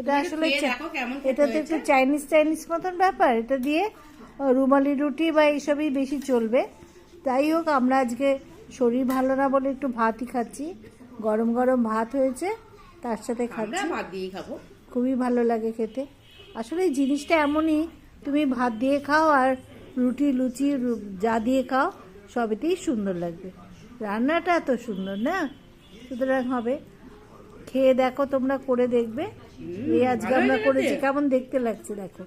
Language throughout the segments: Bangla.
এটা আসলে এটা তো একটু চাইনিজ চাইনিজ মতন ব্যাপার। এটা দিয়ে রুমালি রুটি বা এইসবই বেশি চলবে। তাই হোক আমরা আজকে শরীর ভালো না বলে একটু ভাতই খাচ্ছি। গরম গরম ভাত হয়েছে তার সাথে খাচ্ছি। ভাত দিয়ে খাব। খুবই ভালো লাগে খেতে। আসলে এই জিনিসটা এমনই তুমি ভাত দিয়ে খাও আর রুটি লুচি যা দিয়ে খাও সবেতেই সুন্দর লাগবে। রান্নাটা এত সুন্দর না? সুতরাং হবে। খেয়ে দেখো তোমরা করে দেখবে। এই আজকে আমরা করেছি কেমন দেখতে লাগছে দেখো।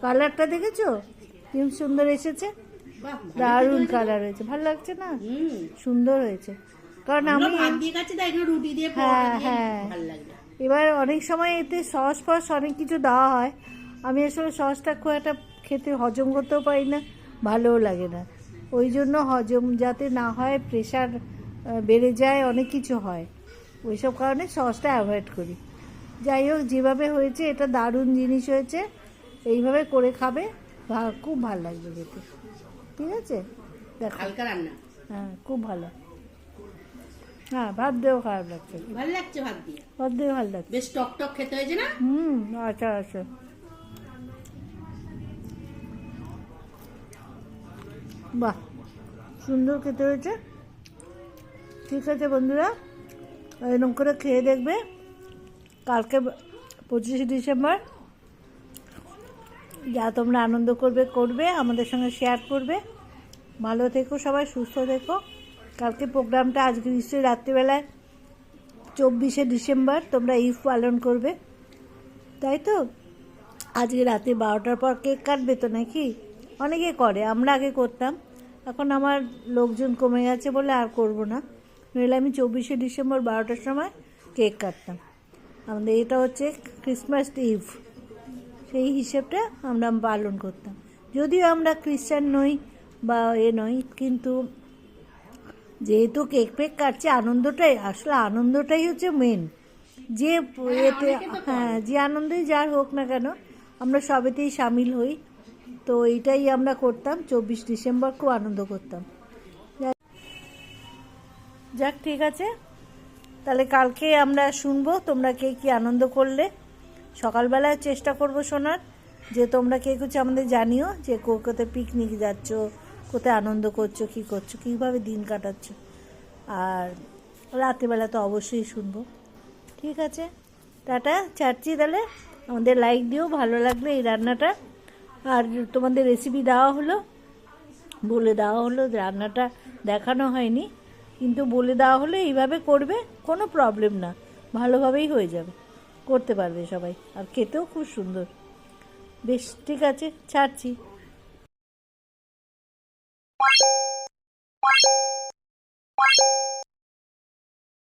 কালারটা দেখেছ? কি সুন্দর এসেছে। দারুণ কালার হয়েছে। ভালো লাগছে না? হুম সুন্দর হয়েছে। কারণ আমি রুটি দিয়ে হ্যাঁ, হ্যাঁ। এবার অনেক সময় এতে সস ফস অনেক কিছু দেওয়া হয়। আমি আসলে সসটা খুব একটা খেতে হজম করতেও পারি না ভালোও লাগে না। ওই জন্য হজম যাতে না হয় প্রেশার বেড়ে যায় অনেক কিছু হয়। ওইসব কারণে সসটা অ্যাভয়েড করি। যাই হোক যেভাবে হয়েছে এটা দারুণ জিনিস হয়েছে। এইভাবে করে খাবে খুব ভালো লাগবে খেতে। ঠিক আছে? দেখো। হালকা রান্না। হ্যাঁ খুব ভালো। হ্যাঁ ভাত দিয়েও খারাপ লাগছে। ভালো লাগছে ভাত দিয়ে? ভাত দিয়ে ভালো লাগছে। বেশ টক টক খেতে হয়েছে না? হুম আচ্ছা আচ্ছা। বাহ সুন্দর খেতে হয়েছে। ঠিক আছে বন্ধুরা এরকম করে খেয়ে দেখবে। কালকে পঁচিশে ডিসেম্বর। যা তোমরা আনন্দ করবে করবে, আমাদের সঙ্গে শেয়ার করবে। ভালো থেকো সবাই, সুস্থ থেকো। কালকে প্রোগ্রামটা আজকে নিশ্চয়ই রাত্রিবেলায় চব্বিশে ডিসেম্বর তোমরা ইফ পালন করবে। তাই তো? আজকে রাতে বারোটার পর কেক কাটবে তো নাকি? অনেকে করে, আমরা আগে করতাম। এখন আমার লোকজন কমে গেছে বলে আর করব না। নইলে আমি চব্বিশে ডিসেম্বর বারোটার সময় কেক কাটতাম। আমাদের এটা হচ্ছে ক্রিসমাস ইভ সেই হিসেবটা আমরা পালন করতাম। যদিও আমরা খ্রিস্টান নই বা এ নই কিন্তু যেহেতু কেক পেক কাটছে আনন্দটাই আসলে আনন্দটাই হচ্ছে মেন যে এতে অনেকে তো করে। হ্যাঁ যে আনন্দই যার হোক না কেন আমরা সবেতেই সামিল হই। তো এইটাই আমরা করতাম চব্বিশ ডিসেম্বর খুব আনন্দ করতাম। যাক ঠিক আছে। তাহলে কালকে আমরা শুনব তোমরা কে কি আনন্দ করলে। সকালবেলায় চেষ্টা করব শোনার, যে তোমরা কে কিছু আমাদের জানিও, যে কোথায় পিকনিক যাচ্ছ, কোথায় আনন্দ করছ, কি করছ, কীভাবে দিন কাটাচ্ছ। আর রাত্রিবেলা তো অবশ্যই শুনব। ঠিক আছে? টাটা, ছাড়ছি তাহলে। আমাদের লাইক দিও, ভালো লাগলে এই রান্নাটা। আর তোমাদের রেসিপি দেওয়া হলো, বলে দেওয়া হলো রান্নাটা দেখানো হয়নি। কিন্তু বলে দেওয়া হলে এইভাবে করবে, কোনো প্রবলেম না। ভালোভাবেই হয়ে যাবে। করতে পারবে সবাই। আর খেতেও খুব সুন্দর। বেশ, ঠিক আছে, ছাড়ছি।